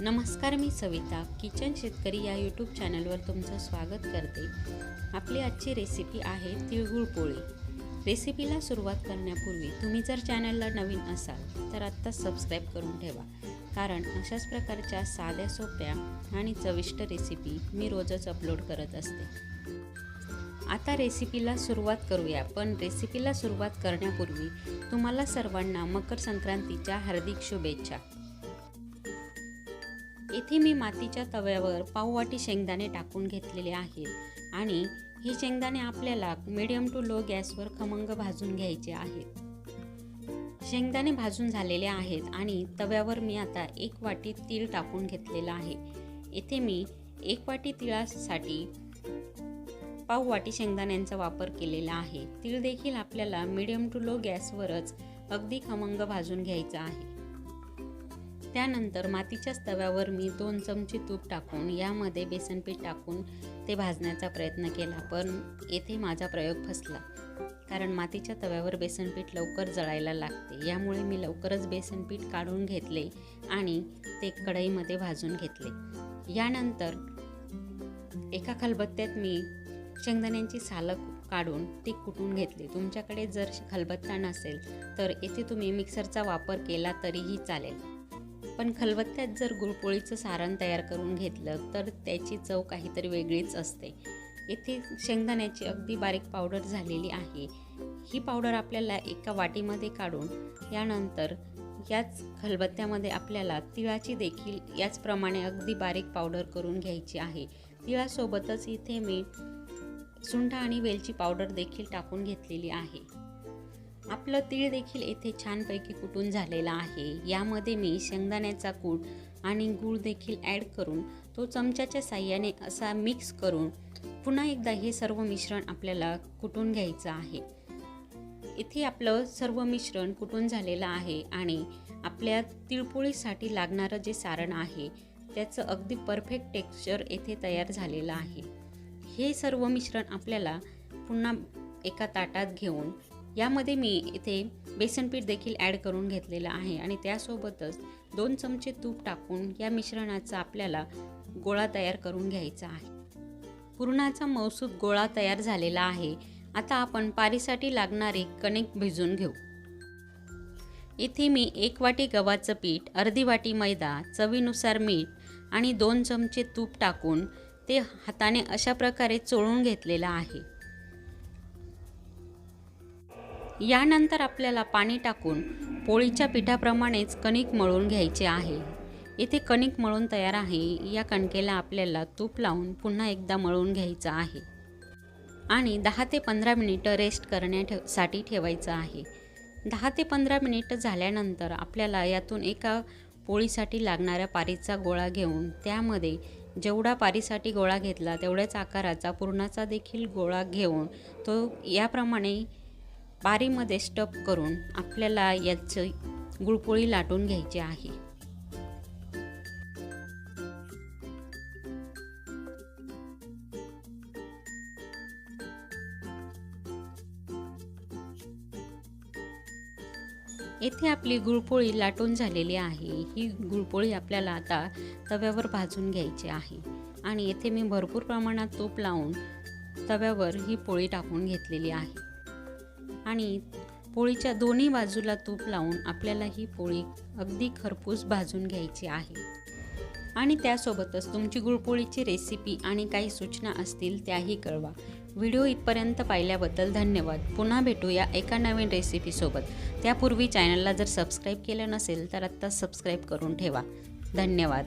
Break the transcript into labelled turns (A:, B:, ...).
A: नमस्कार मी सविता किचन शेतकरी या यूट्यूब चॅनलवर तुमचं स्वागत करते. आपली आजची रेसिपी आहे तिळगुळ पोळी. रेसिपीला सुरुवात करण्यापूर्वी तुम्ही जर चॅनलला नवीन असाल तर आत्ता सबस्क्राईब करून ठेवा. कारण अशाच प्रकारच्या साध्या सोप्या आणि चविष्ट रेसिपी मी रोजच अपलोड करत असते. आता रेसिपीला सुरुवात करूया. पण रेसिपीला सुरुवात करण्यापूर्वी तुम्हाला सर्वांना मकर संक्रांतीच्या हार्दिक शुभेच्छा. येथे मी मातीच्या तव्यावर पाववाटी शेंगदाणे टाकून घेतलेले आहेत आणि हे शेंगदाणे आपल्याला मिडियम टू लो गॅसवर खमंग भाजून घ्यायचे आहेत. शेंगदाणे भाजून झालेले आहेत आणि तव्यावर मी आता एक वाटी तीळ टाकून घेतलेला आहे. येथे मी एक वाटी तिळासाठी पाव वाटी शेंगदाण्यांचा वापर केलेला आहे. तीळ देखील आपल्याला मिडियम टू लो गॅसवरच अगदी खमंग भाजून घ्यायचा आहे. त्यानंतर मातीच्याच तव्यावर मी दोन चमचे तूप टाकून यामध्ये बेसनपीठ टाकून ते भाजण्याचा प्रयत्न केला पण येथे माझा प्रयोग फसला. कारण मातीच्या तव्यावर बेसनपीठ लवकर जळायला लागते यामुळे मी लवकरच बेसनपीठ काढून घेतले आणि ते कढईमध्ये भाजून घेतले. यानंतर एका खलबत्त्यात मी शेंगदाण्यांची सालं काढून ती कुटून घेतली. तुमच्याकडे जर खलबत्ता नसेल तर येथे तुम्ही मिक्सरचा वापर केला तरीही चालेल. पण खलबत्त्यात जर गुळपोळीचं सारण तयार करून घेतलं तर त्याची चव काहीतरी वेगळीच असते. येथे शेंगदाण्याची अगदी बारीक पावडर झालेली आहे. ही पावडर आपल्याला एका वाटीमध्ये काढून यानंतर याच खलबत्त्यामध्ये आपल्याला तिळाची देखील याचप्रमाणे अगदी बारीक पावडर करून घ्यायची आहे. तिळासोबतच इथे मी सुंठ आणि वेलची पावडर देखील टाकून घेतलेली आहे. आपलं तीळ देखील येथे छानपैकी कुटून झालेला आहे. यामध्ये मी शेंगदाण्याचा कूट आणि गूळ देखील ॲड करून तो चमच्याच्या साह्याने असा मिक्स करून पुन्हा एकदा हे सर्व मिश्रण आपल्याला कुटून घ्यायचं आहे. इथे आपलं सर्व मिश्रण कुटून झालेलं आहे आणि आपल्या तिळपोळीसाठी लागणारं जे सारण आहे त्याचं अगदी परफेक्ट टेक्स्चर येथे तयार झालेलं आहे. हे सर्व मिश्रण आपल्याला पुन्हा एका ताटात घेऊन यामध्ये मी इथे बेसनपीठ देखील ॲड करून घेतलेलं आहे. आणि त्यासोबतच दोन चमचे तूप टाकून या मिश्रणाचा आपल्याला गोळा तयार करून घ्यायचा आहे. पुरणाचा मौसूद गोळा तयार झालेला आहे. आता आपण पारीसाठी लागणारे कणिक भिजून घेऊ. इथे मी एक वाटी गव्हाचं पीठ अर्धी वाटी मैदा चवीनुसार मीठ आणि दोन चमचे तूप टाकून ते हाताने अशा प्रकारे चोळून घेतलेलं आहे. यानंतर आपल्याला पाणी टाकून पोळीच्या पिठाप्रमाणेच कणिक मळून घ्यायचे आहे. इथे कणिक मळून तयार आहे. या कणकेला आपल्याला तूप लावून पुन्हा एकदा मळून घ्यायचं आहे. आणि दहा ते पंधरा मिनिटं रेस्ट करण्यासाठी ठेवायचं आहे. दहा ते पंधरा मिनिटं झाल्यानंतर आपल्याला यातून एका पोळीसाठी लागणाऱ्या पारीचा गोळा घेऊन त्यामध्ये जेवढा पारीसाठी गोळा घेतला तेवढ्याच आकाराचा पूर्णाचा देखील गोळा घेऊन तो याप्रमाणे पारीमध्ये स्टप करून आपल्याला याचं गुळपोळी लाटून घ्यायची आहे. येथे आपली गुळपोळी लाटून झालेली आहे. ही गुळपोळी आपल्याला आता तव्यावर भाजून घ्यायची आहे. आणि येथे मी भरपूर प्रमाणात तूप लावून तव्यावर ही पोळी टाकून घेतलेली आहे. आणि पोळीच्या दोन्ही बाजूला तूप लावून आपल्याला ही पोळी अगदी खरपूस भाजून घ्यायची आहे. आणि त्यासोबतच तुमची गुळपोळीची रेसिपी आणि काही सूचना असतील त्याही कळवा. व्हिडिओ इथपर्यंत पाहिल्याबद्दल धन्यवाद. पुन्हा भेटूया एका नवीन रेसिपीसोबत त्यापूर्वी चॅनलला जर सबस्क्राईब केलं नसेल तर आत्ता सबस्क्राईब करून ठेवा. धन्यवाद.